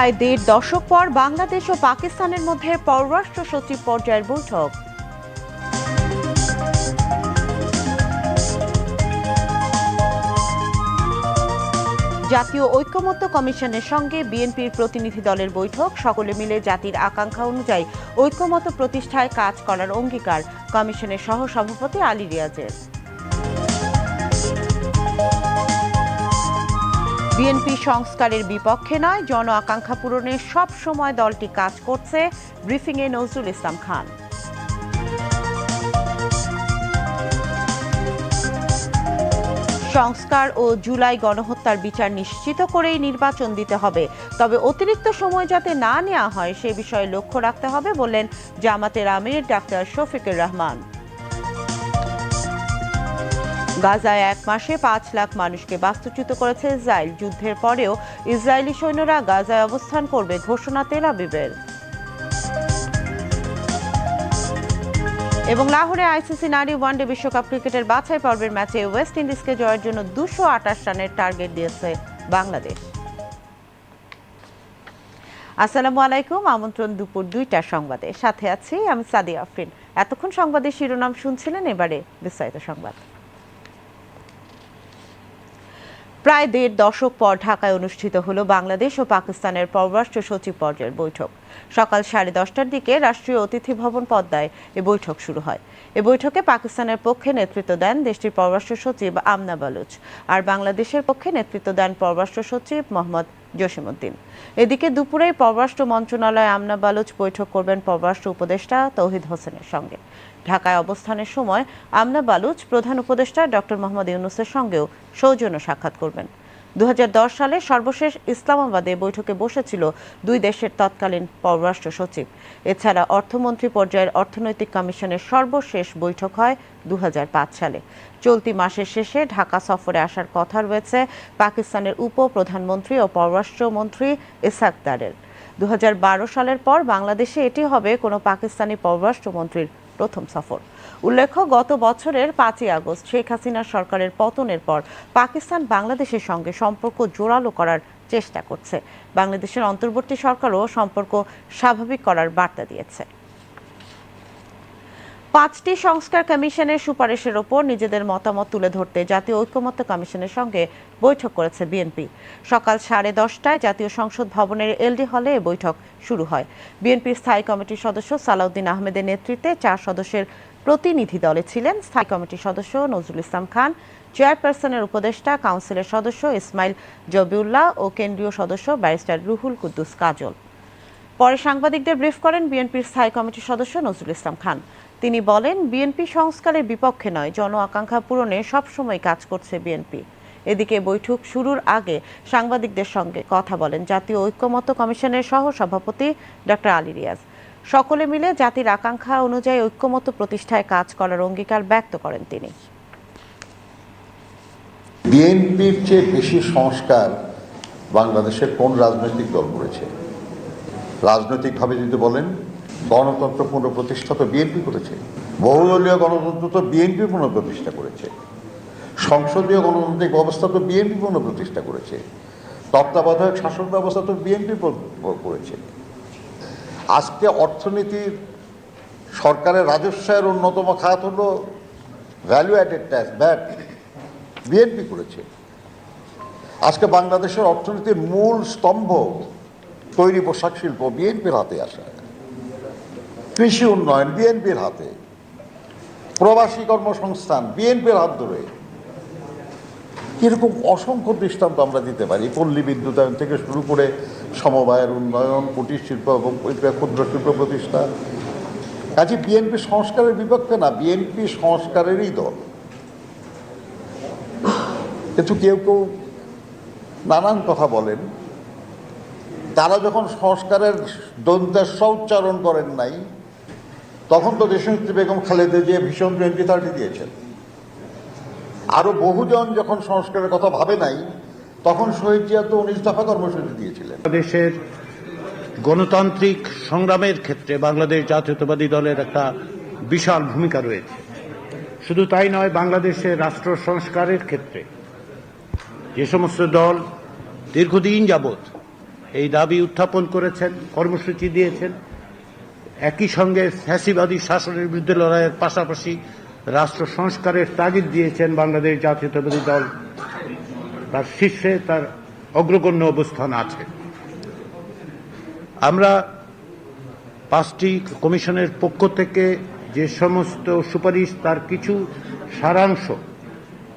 প্রায় দেড় দশক পর বাংলাদেশ ও পাকিস্তানের মধ্যে পররাষ্ট্র সচিব পর্যায়ের বৈঠক। জাতীয় ঐক্যমত্য কমিশনের সঙ্গে বিএনপির প্রতিনিধি দলের বৈঠক, সকলে মিলে জাতির আকাঙ্ক্ষা অনুযায়ী ঐক্যমত্য প্রতিষ্ঠায় কাজ করার অঙ্গীকার, কমিশনের সহ সভাপতি আলী রিয়াজের। বিএনপি সংস্কারের বিপক্ষে নয়, জন আকাঙ্ক্ষা পূরণে সব সময় দলটি কাজ করছে, ব্রিফিংয়ে নজরুল ইসলাম খান। সংস্কার ও জুলাই গণহত্যার বিচার নিশ্চিত করেই নির্বাচন দিতে হবে। তবে অতিরিক্ত সময় যাতে না নেওয়া হয়, সে বিষয়ে লক্ষ্য রাখতে হবে বললেন জামাতের আমির ডাক্তার শফিকুর রহমান। গাজায় এক মাসে পাঁচ লাখ মানুষকে বাস্তুচ্যুত করেছে ইসরায়েল। যুদ্ধের পরেও ইসরায়েলি সৈন্যরা গাজায় অবস্থান করবে ঘোষণা তেল আবিবের। এবং লাহোরে আইসিসি নারী ওয়ানডে বিশ্বকাপ ক্রিকেটের বাছাই পর্বের ম্যাচে ওয়েস্ট ইন্ডিজকে জয়ের জন্য দুশো আঠাশ রানের টার্গেট দিয়েছে বাংলাদেশ। আসসালামু আলাইকুম, আমন্ত্রণ দুপুর দুইটার সংবাদে। সাথে আছি আমি সাদিয়া আফরিন। এতক্ষণ সংবাদের শিরোনাম শুনছিলেন, এবারে বিস্তারিত সংবাদ। প্রায় দেড় দশক পর ঢাকায় অনুষ্ঠিত হলো বাংলাদেশ ও পাকিস্তানের পররাষ্ট্র সচিব পর্যায়ের বৈঠক। সকাল সাড়ে দশটার দিকে রাষ্ট্রীয় অতিথি ভবন পদ্মায় এ বৈঠক শুরু হয়। এ বৈঠকে পাকিস্তানের পক্ষে নেতৃত্ব দেন দেশটির পররাষ্ট্র সচিব আমনা বালুচ, আর বাংলাদেশের পক্ষে নেতৃত্ব দেন পররাষ্ট্র সচিব মোহাম্মদ জসিমউদ্দিন। এদিকে দুপুরেই পররাষ্ট্র মন্ত্রণালয়ে আমনা বালুচ বৈঠক করবেন পররাষ্ট্র উপদেষ্টা তৌহিদ হোসেনের সঙ্গে। ঢাকায় অবস্থানের সময় আমনা বালুচ প্রধান উপদেষ্টা ডক্টর মোহাম্মদ ইউনুসের সঙ্গেও সৌজন্য সাক্ষাৎ করবেন। দুহাজার দশ সালে সর্বশেষ ইসলামাবাদে বৈঠকে বসেছিল দুই দেশের তৎকালীন পররাষ্ট্র সচিব। এছাড়া অর্থমন্ত্রী পর্যায়ের অর্থনৈতিক কমিশনের সর্বশেষ বৈঠক হয় দুহাজার পাঁচ সালে। চলতি মাসের শেষে ঢাকা সফরে আসার কথা রয়েছে পাকিস্তানের উপ প্রধানমন্ত্রী ও পররাষ্ট্রমন্ত্রী ইসাকদারের দু সালের পর বাংলাদেশে এটি হবে কোনো পাকিস্তানি পররাষ্ট্রমন্ত্রীর প্রথম সফর। উল্লেখ্য, গত বছরের পাঁচই আগস্ট শেখ হাসিনা সরকারের পতনের পর পাকিস্তান বাংলাদেশের সঙ্গে সম্পর্ক জোরালো করার চেষ্টা করছে। বাংলাদেশের অন্তর্বর্তী সরকারও সম্পর্ক স্বাভাবিক করার বার্তা দিয়েছে। পাঁচটি সংস্কার কমিশনের সুপারিশের ওপর নিজেদের মতামত তুলে ধরতে জাতীয় ঐক্যমত্য কমিশনের সঙ্গে বৈঠক করেছে বিএনপি। সকাল সাড়ে দশটায় জাতীয় সংসদ ভবনের এলডি হলে এ বৈঠক শুরু হয়। বিএনপির স্থায়ী কমিটির সদস্য সালাউদ্দিন আহমেদের নেতৃত্বে চার সদস্যের প্রতিনিধি দলে ছিলেন স্থায়ী কমিটির সদস্য নজরুল ইসলাম খান, চেয়ারপারসনের উপদেষ্টা কাউন্সিলের সদস্য ইসমাইল জবিউল্লাহ ও কেন্দ্রীয় সদস্য ব্যারিস্টার রুহুল কুদ্দুস কাজল। পরে সাংবাদিকদের ব্রিফ করেন বিএনপির স্থায়ী কমিটির সদস্য নজরুল ইসলাম খান। তিনি বলেন, বিএনপি সংস্কারের বিপক্ষে নয়, জন আকাঙ্ক্ষা পূরণে সবসময় কাজ করছে বিএনপি। এদিকে বৈঠক শুরুর আগে সাংবাদিকদের সঙ্গে কথা বলেন জাতীয় ঐক্যমত্য কমিশনের সহ সভাপতি ডক্টর আলী রিয়াজ। সকলে মিলে জাতির আকাঙ্ক্ষা অনুযায়ী ঐক্যমত্য প্রতিষ্ঠায় কাজ করার অঙ্গীকার ব্যক্ত করেন তিনি। বিএনপির চেয়ে বেশি সংস্কার বাংলাদেশের কোন রাজনৈতিক দল করেছে? রাজনৈতিকভাবে যদি বলেন গণতন্ত্র পুনঃপ্রতিষ্ঠা তো বিএনপি করেছে। বহুদলীয় গণতন্ত্র তো বিএনপি পুনঃপ্রতিষ্ঠা করেছে। সংসদীয় গণতান্ত্রিক ব্যবস্থা তো বিএনপি পুনঃপ্রতিষ্ঠা করেছে। তত্ত্বাবধায়ক শাসন ব্যবস্থা তো বিএনপি করেছে। আজকে অর্থনীতির সরকারের রাজস্বের অন্যতম খাত হলো value added tax VAT BNP করেছে। আজকে বাংলাদেশের অর্থনীতির মূল স্তম্ভ তৈরি পোশাক শিল্প বিএনপির হাতে আসা। কৃষি উন্নয়ন, বিএনপির হাতে। প্রবাসী কর্মসংস্থান, বিএনপির হাত ধরে। এরকম অসংখ্য দৃষ্টান্ত আমরা দিতে পারি। পল্লী বিদ্যুতায়ন থেকে শুরু করে সমবায়ের উন্নয়ন, কুটির শিল্প এবং ক্ষুদ্র শিল্প প্রতিষ্ঠা কাজে বিএনপি সংস্কারের বিপক্ষে না, বিএনপি সংস্কারেরই দল। কিন্তু কেউ কেউ নানান কথা বলেন। তারা যখন সংস্কারের দন্তেস্ব উচ্চারণ করেন নাই তখন তো দেশনেত্রী বেগম খালেদা জিয়া ভীষণ টোয়েন্টি থার্টি দিয়েছেন। আরও বহুজন যখন সংস্কারের কথা ভাবে নাই, তখন শহীদ জিয়া তো উনিশ দফা কর্মসূচি দিয়েছিলেন। দেশের গণতান্ত্রিক সংগ্রামের ক্ষেত্রে বাংলাদেশ জাতীয়তাবাদী দলের একটা বিশাল ভূমিকা রয়েছে। শুধু তাই নয়, বাংলাদেশের রাষ্ট্র সংস্কারের ক্ষেত্রে যে সমস্ত দল দীর্ঘদিন যাবৎ এই দাবি উত্থাপন করেছেন, কর্মসূচি দিয়েছেন একই সঙ্গে ফ্যাসিবাদী শাসনের বিরুদ্ধে লড়াইয়ের পাশাপাশি রাষ্ট্র সংস্কারের তাগিদ দিয়েছেন বাংলাদেশ জাতীয়তাবাদী দল। তার শীর্ষে তার অগ্রগণ্য অবস্থান আছে। আমরা পাঁচটি কমিশনের পক্ষ থেকে যে সমস্ত সুপারিশ, তার কিছু সারাংশ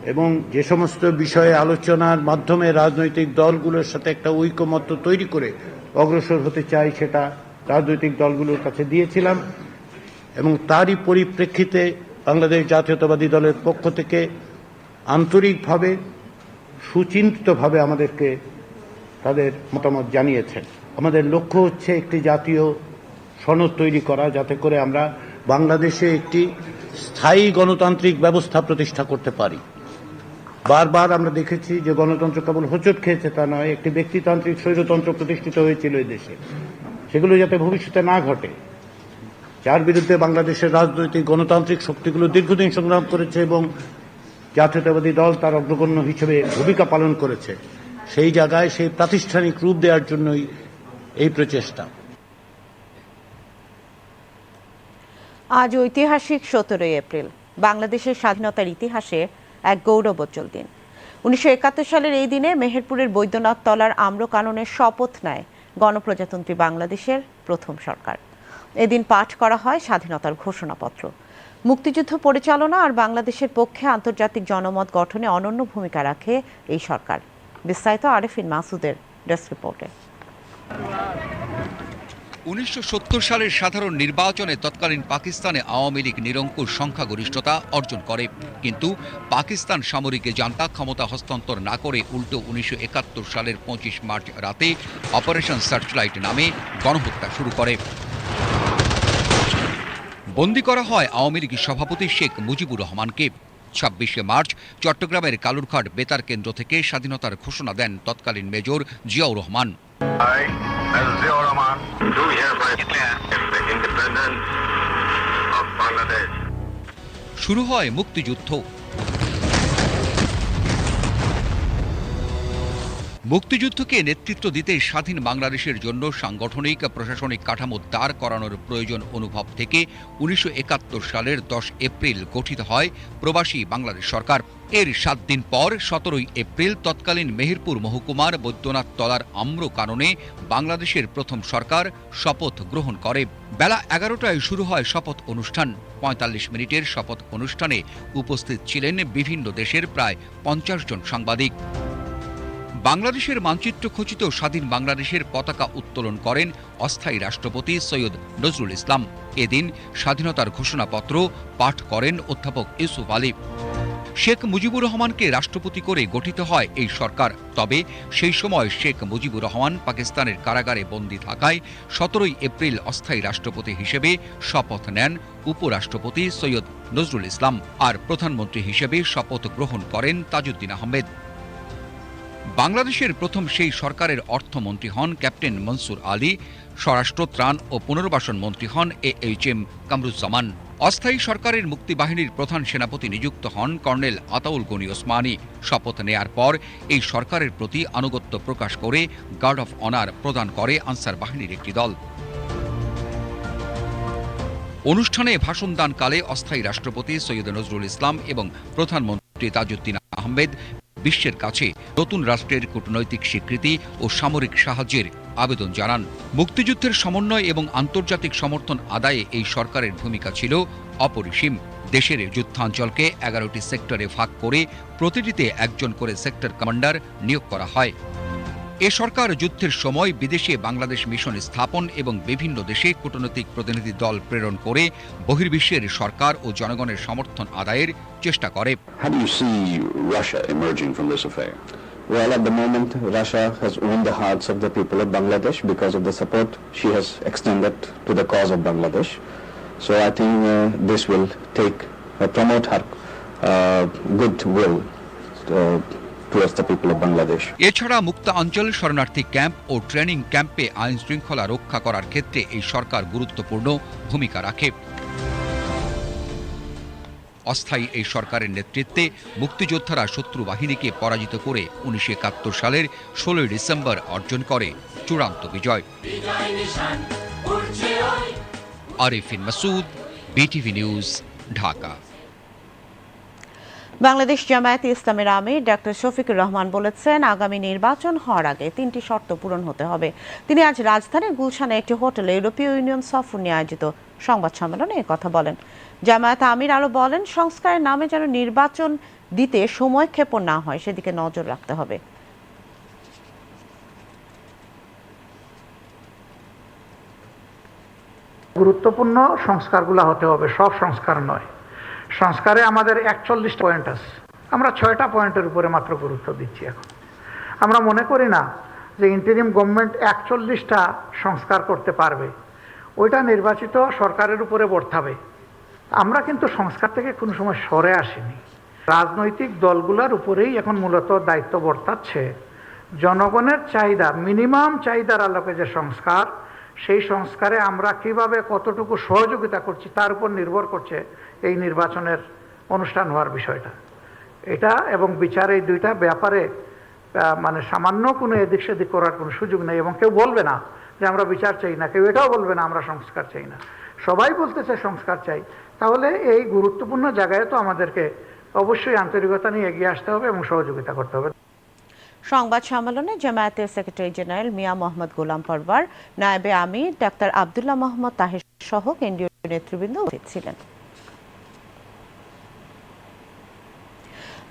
এবং যে সমস্ত বিষয়ে আলোচনার মাধ্যমে রাজনৈতিক দলগুলোর সাথে একটা ঐকমত্য তৈরি করে অগ্রসর হতে চাই সেটা রাজনৈতিক দলগুলোর কাছে দিয়েছিলাম এবং তারই পরিপ্রেক্ষিতে বাংলাদেশ জাতীয়তাবাদী দলের পক্ষ থেকে আন্তরিকভাবে, সুচিন্তিতভাবে আমাদেরকে তাদের মতামত জানিয়েছেন। আমাদের লক্ষ্য হচ্ছে একটি জাতীয় সনদ তৈরি করা, যাতে করে আমরা বাংলাদেশে একটি স্থায়ী গণতান্ত্রিক ব্যবস্থা প্রতিষ্ঠা করতে পারি। বারবার আমরা দেখেছি যে গণতন্ত্র কেবল হোঁচট খেয়েছে তা নয়, একটি ব্যক্তিতান্ত্রিক স্বৈরতন্ত্র প্রতিষ্ঠিত হয়েছিল এই দেশে। সেগুলো যাতে ভবিষ্যতে না ঘটে। যার বিরুদ্ধে বাংলাদেশের রাজনৈতিক, গণতান্ত্রিক শক্তিগুলো দীর্ঘদিন সংগ্রাম করেছে এবং জাতীয়তাবাদী দল তার অগ্রগণ্য হিসেবে ভূমিকা পালন করেছে, সেই জায়গায় সেই প্রাতিষ্ঠানিক রূপ দেওয়ার জন্যই এই প্রচেষ্টা। আজ ঐতিহাসিক সতেরোই এপ্রিল, বাংলাদেশের স্বাধীনতার ইতিহাসে এক গৌরবোজ্জ্বল দিন। উনিশশো একাত্তর সালের এই দিনে মেহেরপুরের বৈদ্যনাথ তলার আম্রকাননের শপথ নেয় গণপ্রজাতন্ত্রী বাংলাদেশের প্রথম সরকার। এদিন পাঠ করা হয় স্বাধীনতার ঘোষণাপত্র। মুক্তিযুদ্ধ পরিচালনা আর বাংলাদেশের পক্ষে আন্তর্জাতিক জনমত গঠনে অনন্য ভূমিকা রাখে এই সরকার। বিস্তারিত আরেফিন মাসুদের ডেস্ক রিপোর্টে। উনিশশো সত্তর সালের সাধারণ নির্বাচনে তৎকালীন পাকিস্তানে আওয়ামী লীগ নিরঙ্কুশ সংখ্যাগরিষ্ঠতা অর্জন করে। কিন্তু পাকিস্তান সামরিক জান্তা ক্ষমতা হস্তান্তর না করে উল্টো উনিশশো একাত্তর সালের পঁচিশ মার্চ রাতে অপারেশন সার্চলাইট নামে গণহত্যা শুরু করে। বন্দী করা হয় আওয়ামী লীগ সভাপতি শেখ মুজিবুর রহমানকে। ছাব্বিশে মার্চ চট্টগ্রামের কালুরঘাট বেতার কেন্দ্র থেকে স্বাধীনতার ঘোষণা দেন তৎকালীন মেজর জিয়াউর রহমান. শুরু হয় মুক্তিযুদ্ধ মুক্তিযুদ্ধকে নেতৃত্ব দিতে স্বাধীন বাংলাদেশের জন্য সাংগঠনিক, প্রশাসনিক কাঠামো দাঁড় করানোর প্রয়োজন অনুভব থেকে উনিশশো একাত্তর সালের দশ এপ্রিল গঠিত হয় প্রবাসী বাংলাদেশ সরকার। এর সাত দিন পর, সতেরোই এপ্রিল তৎকালীন মেহেরপুর মহকুমার বৈদ্যনাথ তলার আম্র কাননে বাংলাদেশের প্রথম সরকার শপথ গ্রহণ করে। বেলা এগারোটায় শুরু হয় শপথ অনুষ্ঠান। পঁয়তাল্লিশ মিনিটের শপথ অনুষ্ঠানে উপস্থিত ছিলেন বিভিন্ন দেশের প্রায় পঞ্চাশ জন সাংবাদিক। বাংলাদেশের মানচিত্র খচিত স্বাধীন বাংলাদেশের পতাকা উত্তোলন করেন অস্থায়ী রাষ্ট্রপতি সৈয়দ নজরুল ইসলাম। এদিন স্বাধীনতার ঘোষণাপত্র পাঠ করেন অধ্যাপক ইউসুফ আলী। শেখ মুজিবুর রহমানকে রাষ্ট্রপতি করে গঠিত হয় এই সরকার। তবে সেই সময় শেখ মুজিবুর রহমান পাকিস্তানের কারাগারে বন্দী থাকায় সতেরোই এপ্রিল অস্থায়ী রাষ্ট্রপতি হিসেবে শপথ নেন উপরাষ্ট্রপতি সৈয়দ নজরুল ইসলাম। আর প্রধানমন্ত্রী হিসেবে শপথ গ্রহণ করেন তাজউদ্দিন আহমেদ। বাংলাদেশের প্রথম সেই সরকারের অর্থমন্ত্রী হন ক্যাপ্টেন মনসুর আলী স্বরাষ্ট্র ত্রাণ ও পুনর্বাসন মন্ত্রী হন এ এইচ এম কামরুজ্জামান। অস্থায়ী সরকারের মুক্তিবাহিনীর প্রধান সেনাপতি নিযুক্ত হন কর্নেল আতাউল গনি ওসমানী। শপথ নেয়ার পর এই সরকারের প্রতি আনুগত্য প্রকাশ করে গার্ড অফ অনার প্রদান করে আনসার বাহিনীর একটি দল। অনুষ্ঠানে ভাষণ দানকালে অস্থায়ী রাষ্ট্রপতি সৈয়দ নজরুল ইসলাম এবং প্রধানমন্ত্রী তাজউদ্দিন আহমেদ বিশ্বের কাছে নতুন রাষ্ট্রের কূটনৈতিক স্বীকৃতি ও সামরিক সাহায্যের আবেদন জানান। মুক্তিযুদ্ধের সমন্বয় এবং আন্তর্জাতিক সমর্থন আদায়ে এই সরকারের ভূমিকা ছিল অপরিসীম। দেশের যুদ্ধাঞ্চলকে এগারোটি সেক্টরে ভাগ করে প্রতিটিতে একজন করে সেক্টর কমান্ডার নিয়োগ করা হয়। এ সরকার যুদ্ধের সময় বিদেশে বাংলাদেশ মিশন স্থাপন এবং বিভিন্ন দেশে কূটনৈতিক প্রতিনিধি দল প্রেরণ করে বহির্বিশ্বের সরকার ও জনগণের সমর্থন আদায়ের চেষ্টা করে? Well, at the moment, Russia has won the hearts of the people of Bangladesh because of the support she has extended to the cause of Bangladesh. So I think uh, this will take uh, promote her uh, goodwill uh, এছাড়া মুক্তাঞ্চল শরণার্থী camp ও training ক্যাম্পে আইন শৃঙ্খলা রক্ষা করার ক্ষেত্রে এই সরকার গুরুত্বপূর্ণ ভূমিকা রাখে। অস্থায়ী এই সরকারের নেতৃত্বে মুক্তিযোদ্ধারা শত্রু বাহিনীকে পরাজিত করে উনিশশো একাত্তর সালের ষোলোই ডিসেম্বর অর্জন করে চূড়ান্ত বিজয়। Arifin Masud, BTV news, Dhaka. Bangladesh জামায়াতে ইসলামের আমির ডাক্তার শফিকুর রহমান বলেছেন, আগামী নির্বাচন হওয়ার আগে তিনটি শর্ত পূরণ হতে হবে। তিনি আজ রাজধানীর গুলশানে একটি হোটেলে ইউরোপীয় ইউনিয়ন সফর নিয়ে আয়োজিত সংবাদ সম্মেলনে কথা বলেন। জামায়াত আমির আরও বলেন, সংস্কারের নামে যেন নির্বাচন দিতে সময় ক্ষেপণ না হয়, সেদিকে নজর রাখতে হবে। গুরুত্বপূর্ণ সংস্কারগুলো হতে হবে, সব সংস্কার নয়। সংস্কারে আমাদের একচল্লিশ পয়েন্ট আছে। আমরা ছয়টা পয়েন্টের উপরে মাত্র গুরুত্ব দিচ্ছি এখন। আমরা মনে করি না যে ইন্টারিম গভর্নমেন্ট একচল্লিশটা সংস্কার করতে পারবে। ওইটা নির্বাচিত সরকারের উপরে বর্তাবে। আমরা কিন্তু সংস্কার থেকে কোনো সময় সরে আসিনি। রাজনৈতিক দলগুলোর উপরেই এখন মূলত দায়িত্ব বর্তাচ্ছে। জনগণের চাহিদা মিনিমাম চাহিদার আলোকে যে সংস্কার সেই সংস্কারে আমরা কীভাবে কতটুকু সহযোগিতা করছি তার উপর নির্ভর করছে এই নির্বাচনের অনুষ্ঠান হওয়ার বিষয়টা। এটা এবং বিচার এই দুইটা ব্যাপারে মানে সামান্য কোনো এদিক সেদিক করার কোনো সুযোগ নেই এবং কেউ বলবে না যে আমরা বিচার চাই না, কেউ এটাও বলবে না আমরা সংস্কার চাই না। সবাই বলতেছে সংস্কার চাই। তাহলে এই গুরুত্বপূর্ণ জায়গায় তো আমাদেরকে অবশ্যই আন্তরিকতা নিয়ে এগিয়ে আসতে হবে এবং সহযোগিতা করতে হবে। সংবাদ সম্মেলনে জামায়াতের সেক্রেটারি জেনারেল মিয়া মোহাম্মদ গোলাম পরবার নায়েবে আমির, ডাক্তার আবদুল্লাহ মোহাম্মদ তাহের সহ কেন্দ্রীয় নেতৃবৃন্দ উপস্থিত ছিলেন।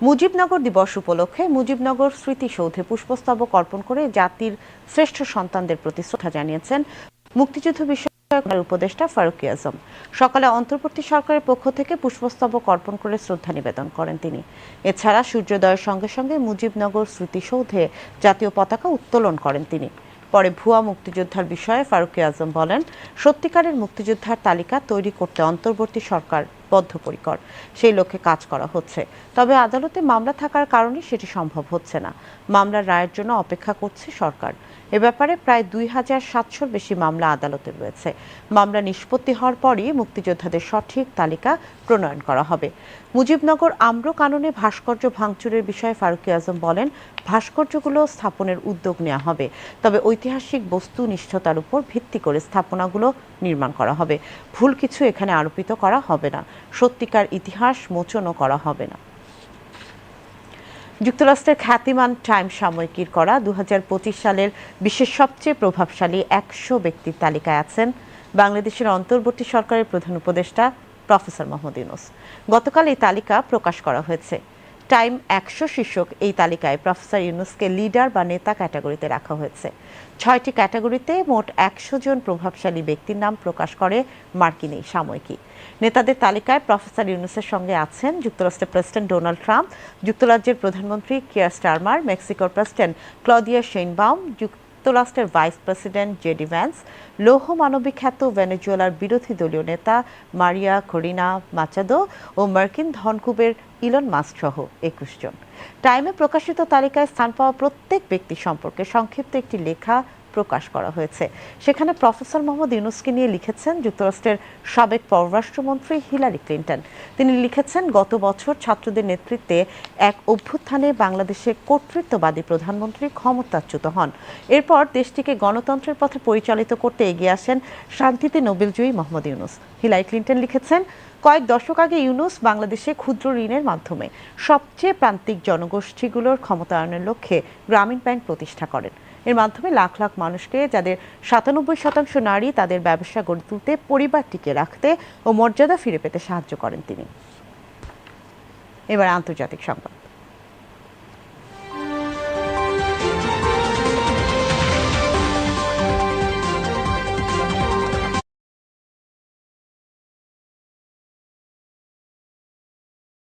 মুজিবনগর দিবস উপলক্ষে মুজিবনগর স্মৃতিসৌধে পুষ্পস্তবক অর্পণ করে জাতির শ্রেষ্ঠ সন্তানদের প্রতি শ্রদ্ধা জানিয়েছেন মুক্তিযুদ্ধ বিষয়ক উপদেষ্টা ফারুকি আজম। সকালে অন্তর্বর্তী সরকারের পক্ষ থেকে পুষ্পস্তবক অর্পণ করে শ্রদ্ধা নিবেদন করেন তিনি। এছাড়া সূর্যোদয়ের সঙ্গে সঙ্গে মুজিবনগর স্মৃতিসৌধে জাতীয় পতাকা উত্তোলন করেন তিনি। পরে ভুয়া মুক্তিযোদ্ধার বিষয়ে ফারুকি আজম বলেন, সত্যিকারের মুক্তিযোদ্ধার তালিকা তৈরি করতে অন্তর্বর্তী সরকার বদ্ধপরিকর। সেই লক্ষ্যে কাজ করা হচ্ছে। তবে আদালতে মামলা থাকার কারণে সেটি সম্ভব হচ্ছে না। মামলার রায়ের জন্য অপেক্ষা করছে সরকার। এ ব্যাপারে প্রায় দুই হাজার সাতশোর বেশি মামলা আদালতে রয়েছে। মামলা নিষ্পত্তি হওয়ার পরই মুক্তিযোদ্ধাদের সঠিক তালিকা প্রণয়ন করা হবে। মুজিবনগর আম্র কাননে ভাস্কর্য ভাঙচুরের বিষয়ে ফারুকি আজম বলেন, ভাস্কর্যগুলো স্থাপনের উদ্যোগ নেওয়া হবে। তবে ঐতিহাসিক বস্তু নিষ্ঠতার উপর ভিত্তি করে স্থাপনাগুলো নির্মাণ করা হবে। ভুল কিছু এখানে আরোপিত করা হবে না। সত্যিকার ইতিহাস মোচনও করা হবে না। যুক্তরাষ্ট্রের খ্যাতিমান টাইম সাময়িকীর করা দু হাজার পঁচিশ সালের বিশ্বের সবচেয়ে প্রভাবশালী একশো ব্যক্তির তালিকায় আছেন বাংলাদেশের অন্তর্বর্তী সরকারের প্রধান উপদেষ্টা প্রফেসর মোহাম্মদ ইউনুস। গতকাল এই তালিকা প্রকাশ করা হয়েছে। টাইম একশো শীর্ষক এই তালিকায় প্রফেসর ইউনুসকে লিডার বা নেতা ক্যাটাগরিতে রাখা হয়েছে। ছয়টি ক্যাটাগরিতে মোট একশো জন প্রভাবশালী ব্যক্তির নাম প্রকাশ করে মার্কিন এই সাময়িকী। নেতাদের তালিকায় প্রফেসর ইউনুসের সঙ্গে আছেন যুক্তরাষ্ট্রের প্রেসিডেন্ট ডোনাল্ড ট্রাম্প, যুক্তরাজ্যের প্রধানমন্ত্রী কেয়ার স্টারমার, মেক্সিকোর প্রেসিডেন্ট ক্লদিয়া শেইনবাউম যুক্তরাষ্ট্রের vice president J D Vance, লৌহ মানবিক খ্যাত ভেনেজুয়েলার বিরোধী দলীয় নেতা মারিয়া করিনা মাচাদো ও মার্কিন ধনকুবের ইলন মাস্ক সহ একুশ জন। টাইমে প্রকাশিত তালিকায় স্থান পাওয়া প্রত্যেক ব্যক্তি সম্পর্কে সংক্ষিপ্ত একটি লেখা প্রকাশ করা হয়েছে। সেখানে প্রফেসর মোহাম্মদ ইউনুসকে নিয়ে লিখেছেন যুক্তরাষ্ট্রের সাবেক পররাষ্ট্রমন্ত্রী হিলারি ক্লিন্টন। তিনি লিখেছেন, গত বছর ছাত্রদের নেতৃত্বে এক অভ্যুত্থানে বাংলাদেশের কর্তৃত্ববাদী প্রধানমন্ত্রী ক্ষমতাচ্যুত হন। এরপর দেশটিকে গণতন্ত্রের পথে পরিচালিত করতে এগিয়ে আসেন শান্তিতে নোবেলজয়ী মোহাম্মদ ইউনুস। হিলারি ক্লিন্টন লিখেছেন, কয়েক দশক আগে ইউনুস বাংলাদেশে ক্ষুদ্র ঋণের মাধ্যমে সবচেয়ে প্রান্তিক জনগোষ্ঠীগুলোর ক্ষমতায়নের লক্ষ্যে গ্রামীণ ব্যাংক প্রতিষ্ঠা করেন। এর মাধ্যমে লাখ লাখ মানুষকে, যাদের সাতানব্বই শতাংশ নারী, তাদের ব্যবসা গড়ে তুলতে, পরিবার টিকে রাখতে ও মর্যাদা ফিরে পেতে সাহায্য করেন তিনি। এবার আন্তর্জাতিক সংবাদ।